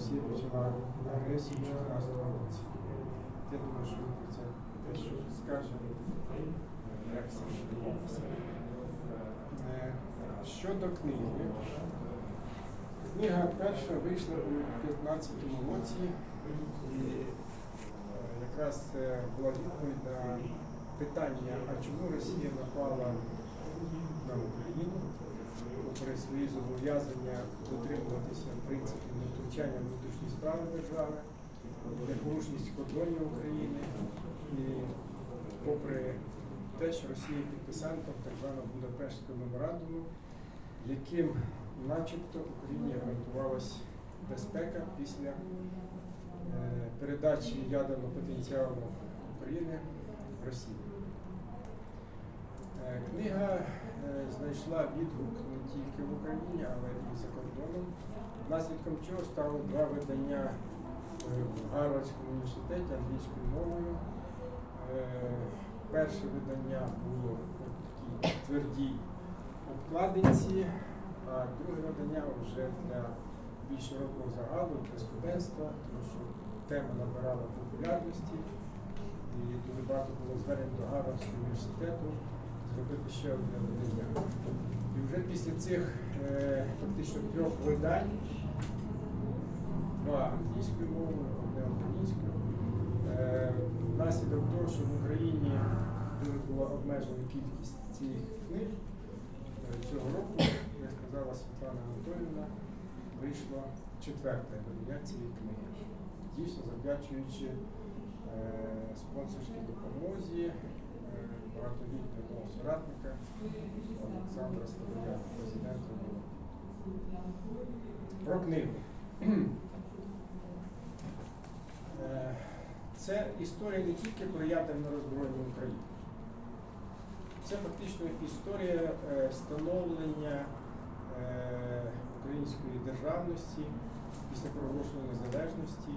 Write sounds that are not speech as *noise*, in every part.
Росія почала агресію 2014 році. Я думаю, що це скажемо, як це відбувалося. Е, Щодо книги. Книга перша вийшла у 2015 році і е, якраз е, була відповідь на питання, а чому Росія напала на Україну, попри свої зобов'язання дотримуватися принципів невтручання в внутрішні справи держави, непорушність кордонів України і попри те, що Росія підписантом так званого Будапештського меморандуму, яким начебто Україні гарантувалась безпека після е, передачі ядерного потенціалу України в Росію. Е, Книга е, знайшла відгук тільки в Україні, але і за кордоном, наслідком чого стало два видання е, в Гарвардському університеті англійською мовою. Е, Перше видання було в такій твердій обкладинці, а друге видання вже для більш широкого загалу, для студентства, тому що тема набирала популярності і дуже багато було звернень до Гарвардського університету зробити ще одне видання. І вже після цих е, фактично трьох видань, два англійською мовою, одне українською, е, внаслідок того, що в Україні дуже була обмежена кількість цих книг, е, цього року, як сказала Світлана Анатолівна, вийшло четверте видання книги. Дійсно завдячуючи е, спонсорській допомозі багатолітнього соратника Олександра Слободя, президента. Про книгу. Е, Це історія не тільки про ядерне роззброєння України. Це фактично історія е, становлення е, української державності після проголошення незалежності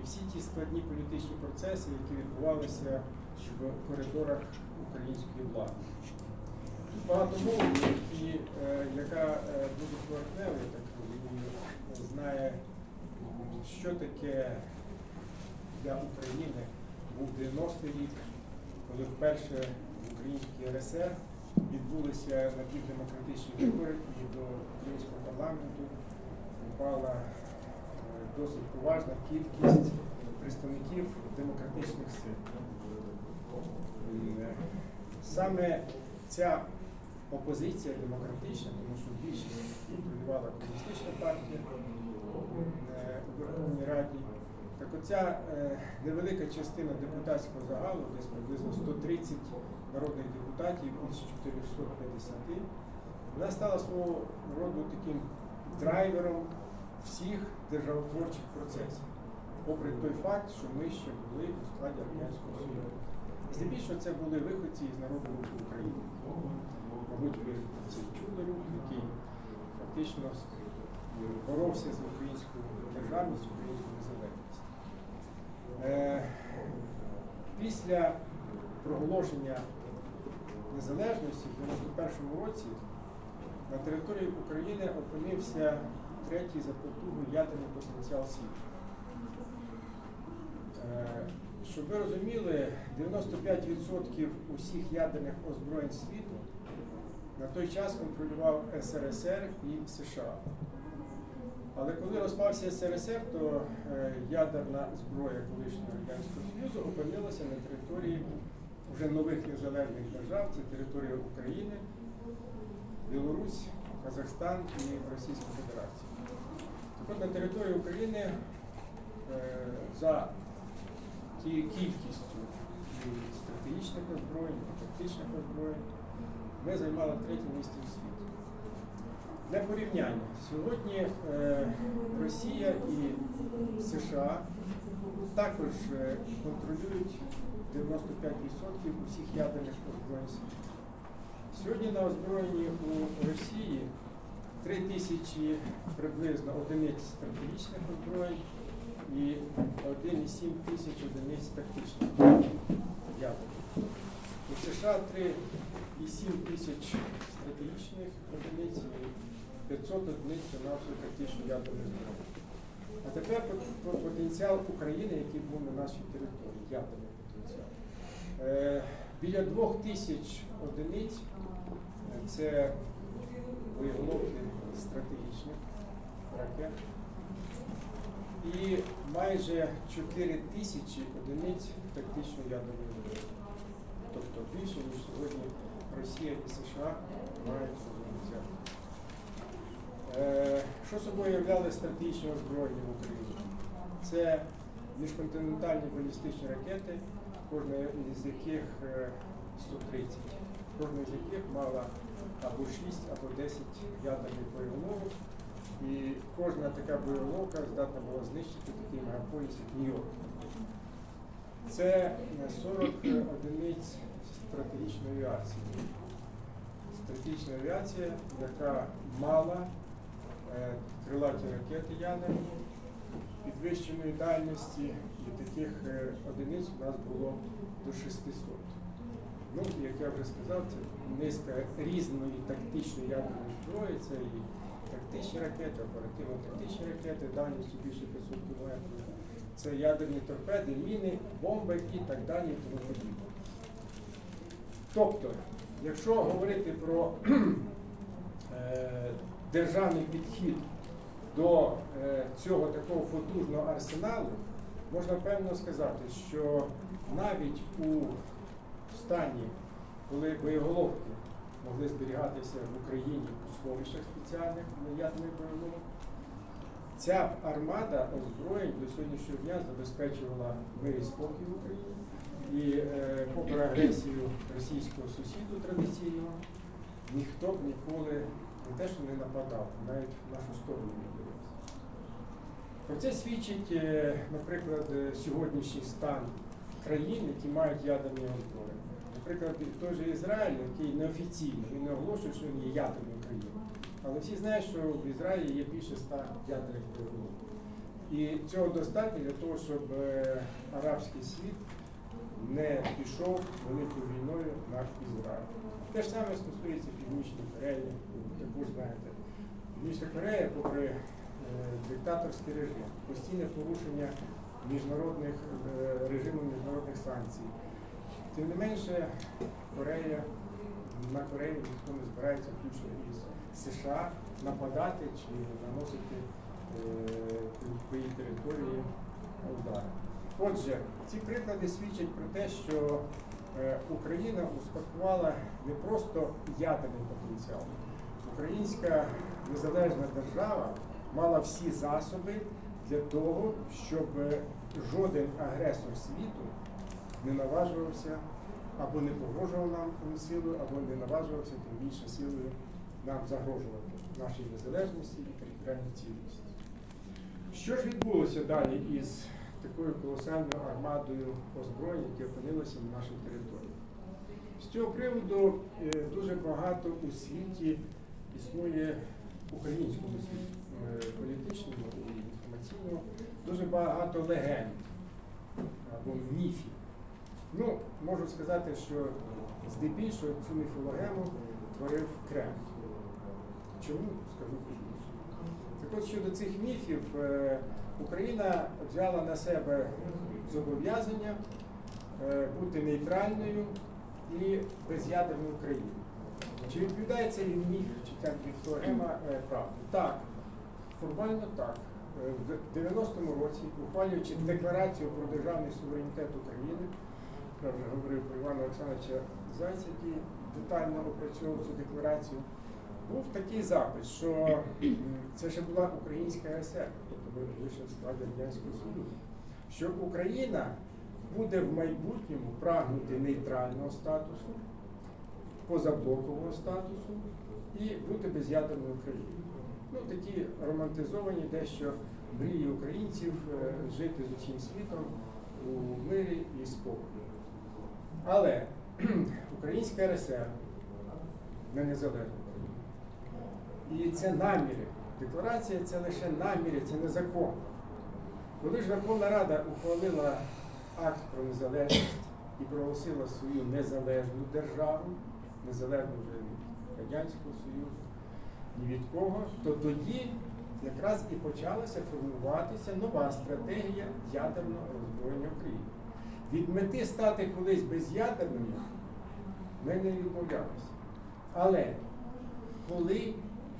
і всі ті складні політичні процеси, які відбувалися в коридорах української влади. Тут багато які, е, яка е, дуже поверхнево, я так розумію, знає, що таке для України був 90-й рік, коли вперше в Українській РСР відбулися напівдемократичні вибори і до українського парламенту попала е, досить поважна кількість представників демократичних сил. Саме ця опозиція демократична, тому що більшість контролювала комуністична партія е, у Верховній Раді. Так оця е, невелика частина депутатського загалу, десь приблизно 130 народних депутатів, більше 450, вона стала свого роду таким драйвером всіх державотворчих процесів, попри той факт, що ми ще були у складі Радянського Союзу. Здебільшого це були виходці із народу України. Мабуть, ви це чули рух, який фактично боровся з українською державністю, українською незалежністю. Е, Після проголошення незалежності в 91-му році на території України опинився третій за потугою ядерний потенціал світу. Щоб ви розуміли, 95% усіх ядерних озброєнь світу на той час контролював СРСР і США. Але коли розпався СРСР, то е, ядерна зброя колишнього Радянського Союзу опинилася на території вже нових незалежних держав, це територія України, Білорусь, Казахстан і Російська Федерація. Так от на території України е, за тією кількістю стратегічних озброєнь, і тактичних озброєнь ми займали третє місце у світі. Для порівняння, сьогодні е, Росія і США також е, контролюють 95% усіх ядерних озброєнь світу. Сьогодні на озброєнні у Росії 3 тисячі приблизно одиниць стратегічних озброєнь і 1,7 тисяч одиниць тактичних ядерних. У США 3,7 тисяч стратегічних одиниць і 500 одиниць на всю тактичну ядерну зброю. А тепер по- потенціал України, який був на нашій території, ядерний потенціал. Е, біля двох тисяч одиниць е, це боєголовки стратегічних ракет. І майже 4 тисячі одиниць тактичної ядерної зброї. Тобто більше, ніж сьогодні Росія і США мають потенціал. Е, Що собою являли стратегічне озброєння в Україні? Це міжконтинентальні балістичні ракети, кожна з яких е, 130, кожна з яких мала або 6, або 10 ядерних боєголовок. І кожна така боєголовка здатна була знищити такий мегаполіс, як Нью-Йорк. Це е, 40 одиниць стратегічної авіації. Стратегічна авіація, яка мала е, крилаті ракети ядерні підвищеної дальності, і таких е, одиниць у нас було до 600. Ну, як я вже сказав, це низка різної тактичної ядерної зброї, це і тактичні ракети, оперативно-тактичні ракети, дальністю більше 500 км. Це ядерні торпеди, міни, бомби і так далі, і тому подібне. Тобто, якщо говорити про *clears throat* е, державний підхід до е, цього такого потужного арсеналу, можна певно сказати, що навіть у стані, коли боєголовки могли зберігатися в Україні у сховищах спеціальних для ядерних боєголовок, ця армада озброєнь до сьогоднішнього дня забезпечувала мир і спокій в Україні. І е, попри агресію російського сусіду традиційного, ніхто б ніколи не те, що не нападав, навіть в нашу сторону не дивився. Про це свідчить, е, наприклад, сьогоднішній стан країн, які мають ядерні озброєння. Наприклад, той же Ізраїль, який неофіційно, він не оголошує, що він є ядерною країною. Але всі знають, що в Ізраїлі є більше ста ядерних боєголовок. І цього достатньо для того, щоб е, арабський світ не пішов великою війною на Ізраїль. Те ж саме стосується Північної Кореї, ви також знаєте. Північна Корея, попри е, диктаторський режим, постійне порушення міжнародних е, режиму міжнародних санкцій. Тим не менше, Корея, на Корею ніхто не збирається включно із США нападати чи наносити е, по її території удари. Отже, ці приклади свідчать про те, що е, Україна успадкувала не просто ядерний потенціал. Українська незалежна держава мала всі засоби для того, щоб е, жоден агресор світу не наважувався або не погрожував нам силою, або не наважувався тим більше силою нам загрожувати нашій незалежності і територіальній цілісності. Що ж відбулося далі із такою колосальною армадою озброєнь, які опинилися на нашій території? З цього приводу е, дуже багато у світі існує українському світі, е, політичному і інформаційному, дуже багато легенд або міфів. Ну, можу сказати, що здебільшого цю міфологему творив Кремль. Чому скажу пізніше? Так от щодо цих міфів, е, Україна взяла на себе зобов'язання е, бути нейтральною і без'ядерною країною. Чи відповідає цей міф, чи ця міфологема е, правді? Так, формально так. В 90-му році, ухвалюючи декларацію про державний суверенітет України, вже говорив про Івана Олександровича Зайця, який детально опрацьовував цю декларацію, був такий запис, що це ще була Українська РСР, тобто ми вийшли в складі Радянського Союзу, що Україна буде в майбутньому прагнути нейтрального статусу, позаблокового статусу і бути без'ядерною країною. Ну, такі романтизовані дещо мрії українців е, жити з усім світом у мирі і спокої. Але *clears throat* Українська РСР не незалежна. І це наміри. Декларація це лише наміри, це не закон. Коли ж Верховна Рада ухвалила акт про незалежність і проголосила свою незалежну державу, незалежну вже від Радянського Союзу, ні від кого, то тоді якраз і почалася формуватися нова стратегія ядерного роззброєння України. Від мети стати колись без'ядерними ми не відмовлялися. Але коли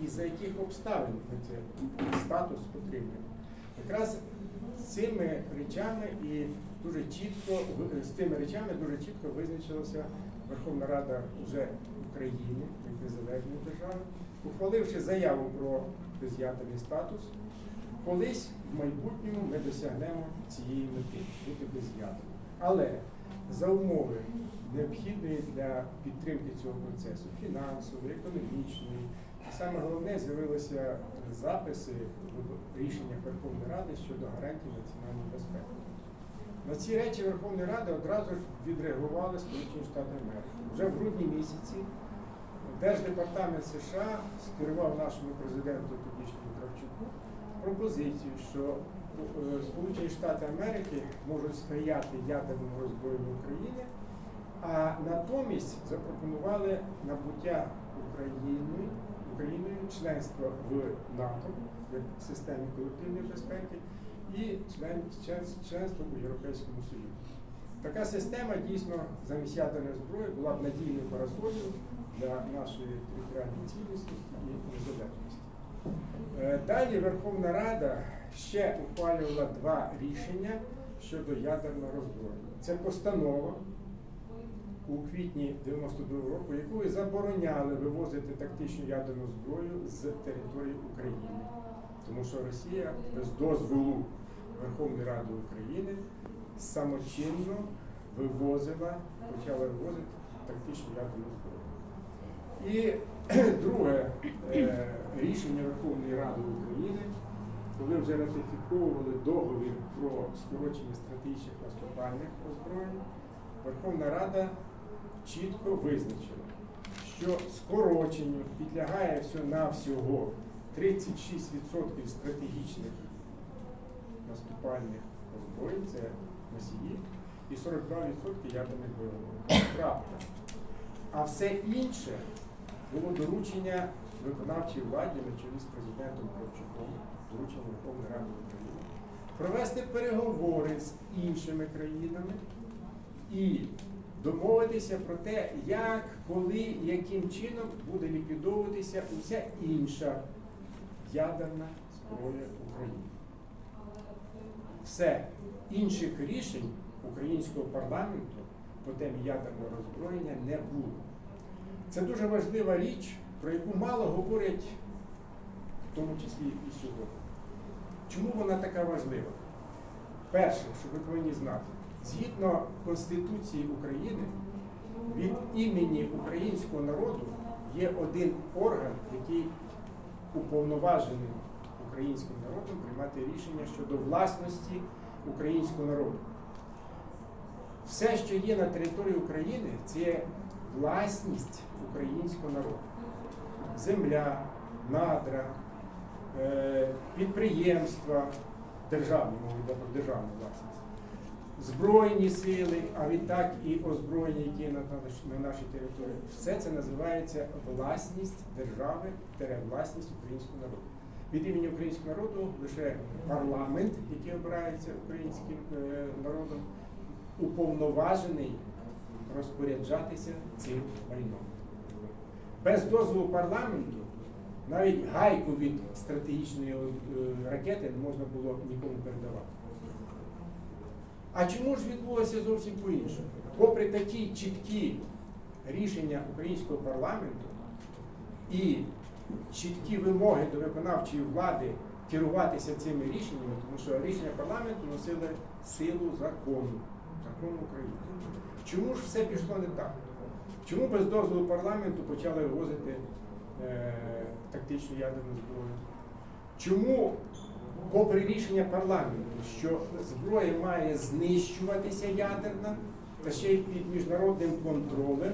і за яких обставин ми цей статус отримуємо? Якраз цими речами і дуже чітко з цими речами дуже чітко визначилася Верховна Рада вже України як незалежної держави, ухваливши заяву про без'ядерний статус. Колись в майбутньому ми досягнемо цієї мети бути без'ядерним. Але за умови необхідної для підтримки цього процесу фінансової, економічної, і саме головне з'явилися записи в рішеннях Верховної Ради щодо гарантій національної безпеки. На ці речі Верховної Ради одразу ж відреагували Сполучені Штати Америки. Вже в грудні місяці Держдепартамент США скерував нашому президенту тодішньому Кравчуку пропозицію, що Сполучені Штати Америки можуть сприяти ядерному роззброєнню України, а натомість запропонували набуття Україною, Україною членства в НАТО як системі колективної безпеки і член- членство у Європейському Союзі. Така система дійсно замість ядерної зброї була б надійною парасолью для нашої територіальної цілісності і незалежності. Е, Далі Верховна Рада ще ухвалювала два рішення щодо ядерного роззброєння. Це постанова у квітні 92 року, якою забороняли вивозити тактичну ядерну зброю з території України. Тому що Росія без дозволу Верховної Ради України самочинно вивозила, почала вивозити тактичну ядерну зброю. І *clears throat* друге е, рішення Верховної Ради України, коли вже ратифіковували договір про скорочення стратегічних наступальних озброєнь, Верховна Рада чітко визначила, що скороченню підлягає всього-навсього 36% стратегічних наступальних озброєнь, це носії, і 42% ядерних бойових. Крапка. А все інше було доручення виконавчій владі на чолі з президентом Кравчуком, доручення Верховної Ради України, провести переговори з іншими країнами і домовитися про те, як, коли яким чином буде ліквідовуватися уся інша ядерна зброя України. Все інших рішень українського парламенту по темі ядерного роззброєння не було. Це дуже важлива річ, про яку мало говорять, в тому числі і сьогодні. Чому вона така важлива? Перше, що ви повинні знати, згідно Конституції України, від імені українського народу є один орган, який уповноважений українським народом приймати рішення щодо власності українського народу. Все, що є на території України, це власність українського народу. Земля, надра, е, підприємства, державні, про державну власність, збройні сили, а відтак і озброєння, які на, на- на нашій території. Все це називається власність держави, власність українського народу. Від імені українського народу лише парламент, який обирається українським е, народом, уповноважений розпоряджатися цим майном. Без дозволу парламенту навіть гайку від стратегічної е, ракети не можна було нікому передавати. А чому ж відбулося зовсім по-іншому? Попри такі чіткі рішення українського парламенту і чіткі вимоги до виконавчої влади керуватися цими рішеннями, тому що рішення парламенту носили силу закону, закону України. Чому ж все пішло не так? Чому без дозволу парламенту почали вивозити е, тактичну ядерну зброю? Чому, попри рішення парламенту, що зброя має знищуватися ядерна, та ще й під міжнародним контролем,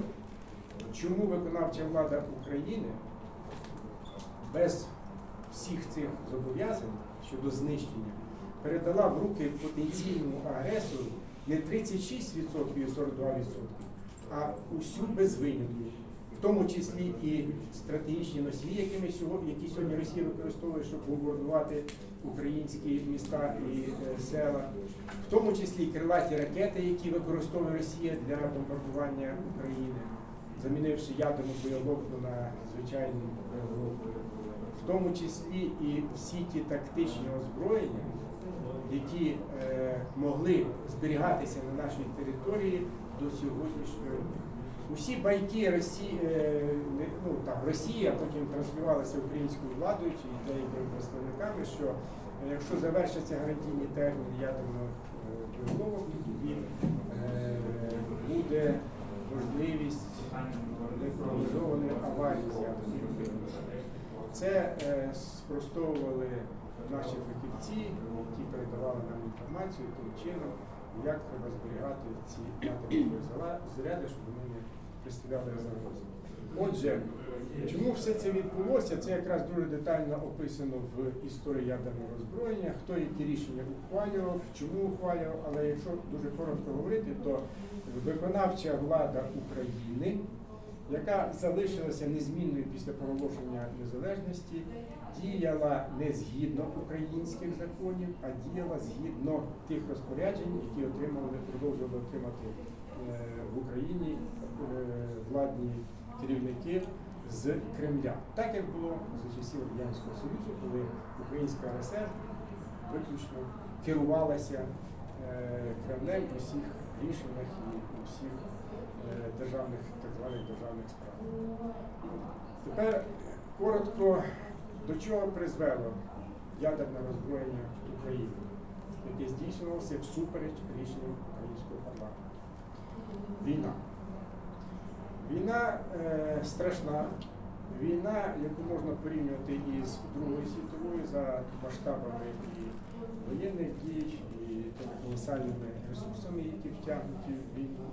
чому виконавча влада України без всіх цих зобов'язань щодо знищення передала в руки потенційному агресору не 36% і 42%, а усю без винятку. В тому числі і стратегічні носії, які, сьогодні, які сьогодні Росія використовує, щоб бомбардувати українські міста і е, села, в тому числі і крилаті ракети, які використовує Росія для бомбардування України, замінивши ядерну боєголовку на звичайну боєголовку, в тому числі і всі ті тактичні озброєння, які е, могли зберігатися на нашій території до сьогоднішнього дня. Усі байки Росії, е, ну, там, Росії, а потім транслювалися українською владою чи деякими представниками, що е, якщо завершаться гарантійні терміни ядерного боєголовок, тоді буде можливість непрогнозованої аварії з ядерною. Це спростовували наші фахівці, які передавали нам інформацію тим чином, як треба зберігати ці ядерні заряди, щоб вони не представляли загрози. Отже, чому все це відбулося? Це якраз дуже детально описано в історії ядерного роззброєння, хто які рішення ухвалював, чому ухвалював, але якщо дуже коротко говорити, то виконавча влада України яка залишилася незмінною після проголошення незалежності, діяла не згідно українських законів, а діяла згідно тих розпоряджень, які отримали, продовжували отримати е, в Україні е, владні керівники з Кремля. Так як було за часів Радянського Союзу, коли Українська РСР виключно керувалася е, Кремлем у всіх рішеннях і у всіх державних, так званих державних справах. Тепер коротко, до чого призвело ядерне роззброєння України, яке здійснювалося всупереч рішенням українського парламенту. Війна. Війна е, страшна. Війна, яку можна порівнювати із Другою світовою за масштабами і воєнних дій, і колосальними ресурсами, які втягнуті в війну.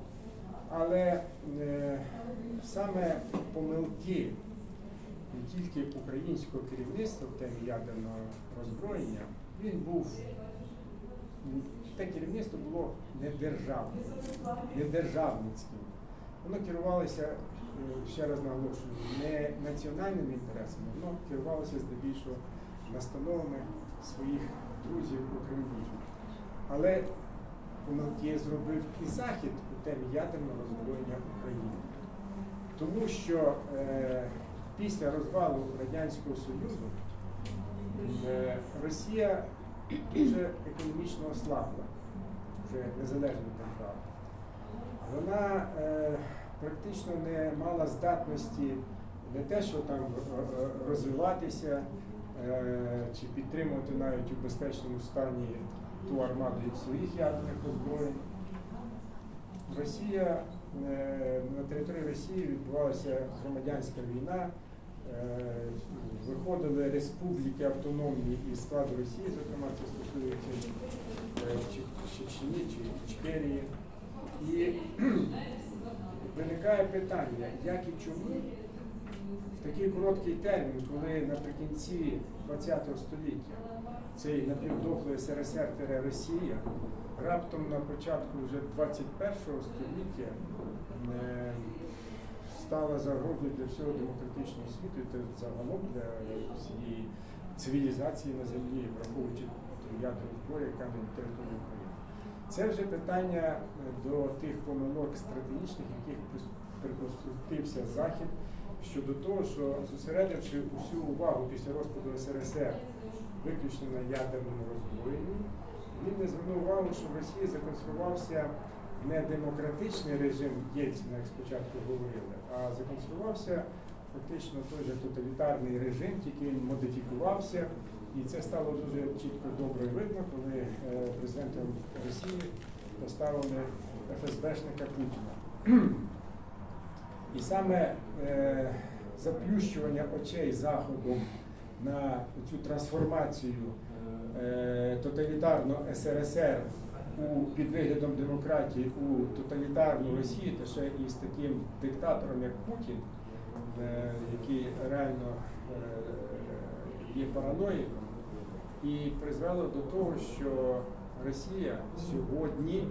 Але е, саме помилки не тільки українського керівництва в темі ядерного роззброєння, він був те керівництво було не державницьким. Воно керувалося, е, ще раз наголошую, не національними інтересами, воно керувалося здебільшого настановами своїх друзів у Кремлі. Але помилки зробив і Захід у темі ядерного роззброєння України. Тому що е, після розвалу Радянського Союзу е, Росія дуже економічно ослабла, вже незалежна держава. Вона е, практично не мала здатності не те, що там е, розвиватися чи підтримувати навіть у безпечному стані ту армаду від своїх ядерних озброєнь. Росія на території Росії відбувалася громадянська війна. Е, Виходили республіки автономні із складу Росії, зокрема це стосується Чечні чи Ічкерії. І *clears throat* виникає питання, як і чому в такий короткий термін, коли наприкінці ХХ століття цей напівдохлий СРСР Росія, раптом на початку вже 21 століття е, стала загрозою для всього демократичного світу, і загалом для всієї цивілізації на землі, враховуючи ядерну зброю, яка на території України. Це вже питання е, до тих помилок стратегічних, яких припустився Захід щодо того, що зосередивши усю увагу після розпаду СРСР виключно на ядерному роззброєнні, він не звернув увагу, що в Росії законсервувався не демократичний режим Єльцина, як спочатку говорили, а законсервувався фактично той же тоталітарний режим, тільки він модифікувався. І це стало дуже чітко добре видно, коли е, президентом Росії поставили ФСБшника Путіна. І саме е, заплющування очей Заходом на цю трансформацію е, тоталітарного СРСР у, під виглядом демократії у тоталітарну Росію, та ще і з таким диктатором, як Путін, е, який реально е, є параноїком, і призвело до того, що Росія сьогодні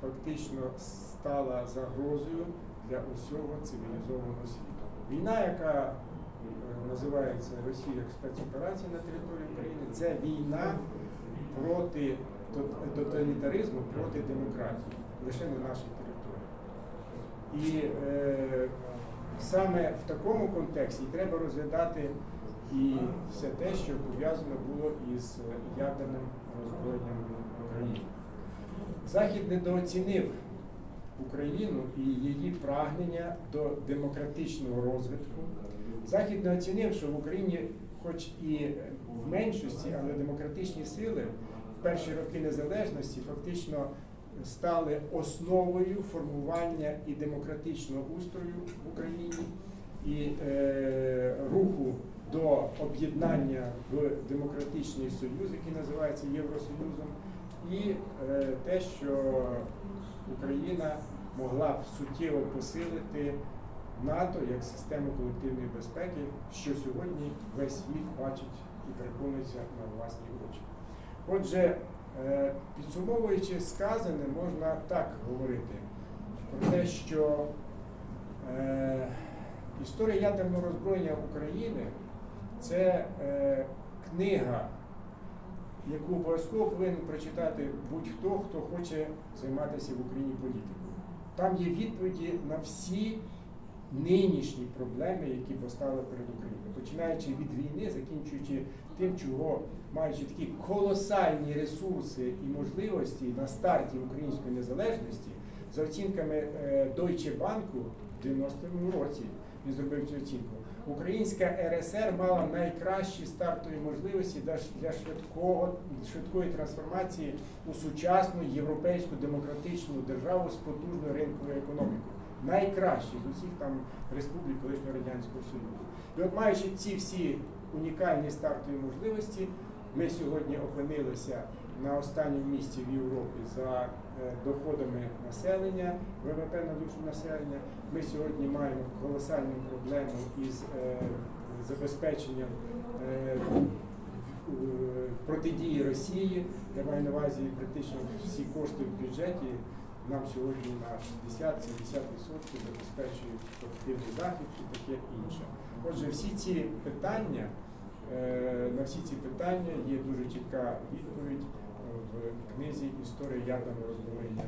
фактично стала загрозою для усього цивілізованого світу. Війна, яка е, називається Росія як спецоперація на території України, це війна проти тоталітаризму, проти демократії, лише на нашій території. І е, саме в такому контексті треба розглядати і все те, що пов'язано було із е, ядерним роззброєнням України. Захід недооцінив Україну і її прагнення до демократичного розвитку. Захід не оцінив, що в Україні, хоч і в меншості, але демократичні сили перші роки незалежності фактично стали основою формування і демократичного устрою в Україні, і е, руху до об'єднання в демократичний союз, який називається Євросоюзом, і е, те, що Україна могла б суттєво посилити НАТО як систему колективної безпеки, що сьогодні весь світ бачить і переконується на власні очі. Отже, е, підсумовуючи сказане, можна так говорити про те, що е, історія ядерного роззброєння України це е, книга, яку обов'язково повинен прочитати будь-хто, хто хоче займатися в Україні політикою. Там є відповіді на всі нинішні проблеми, які постали перед Україною, починаючи від війни, закінчуючи тим, чого маючи такі колосальні ресурси і можливості на старті української незалежності, за оцінками е, Deutsche Bank в 90-му році він зробив цю оцінку. Українська РСР мала найкращі стартові можливості для швидкого швидкої трансформації у сучасну європейську демократичну державу з потужною ринковою економікою. Найкращі з усіх там республік колишнього радянського союзу. І от маючи ці всі унікальні стартові можливості, ми сьогодні опинилися на останньому місці в Європі за е, доходами населення, ВВП на душу населення. Ми сьогодні маємо колосальну проблему із е, забезпеченням е, протидії Росії. Я маю на увазі практично всі кошти в бюджеті. Нам сьогодні на 60-70% забезпечують активний захід і таке інше. Отже, всі ці питання, е, на всі ці питання є дуже чітка відповідь в книзі Історія ядерного роззброєння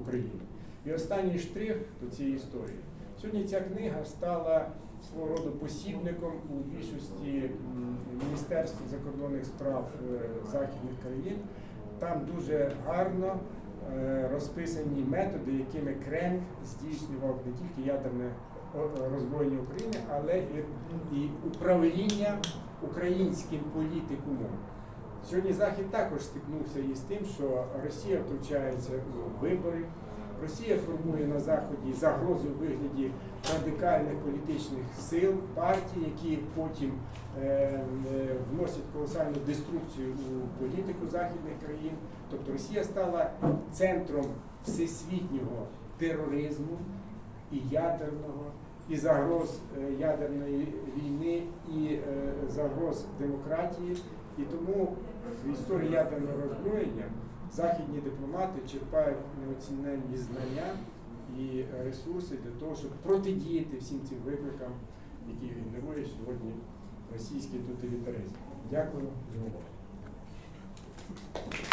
України. І останній штрих до цієї історії. Сьогодні ця книга стала свого роду посібником у більшості міністерств закордонних справ е, західних країн. Там дуже гарно розписані методи, якими Кремль здійснював не тільки ядерне роззброєння України, але і, управління українським політикумом. Сьогодні Захід також стикнувся із тим, що Росія втручається у вибори, Росія формує на Заході загрозу в вигляді радикальних політичних сил, партій, які потім е, е, вносять колосальну деструкцію у політику західних країн. Тобто Росія стала центром всесвітнього тероризму і ядерного, і загроз е, ядерної війни, і е, загроз демократії. І тому в історії ядерного роззброєння західні дипломати черпають неоціненні знання і ресурси для того, щоб протидіяти всім цим викликам, які генерує сьогодні російський тоталітаризм. Дякую за увагу.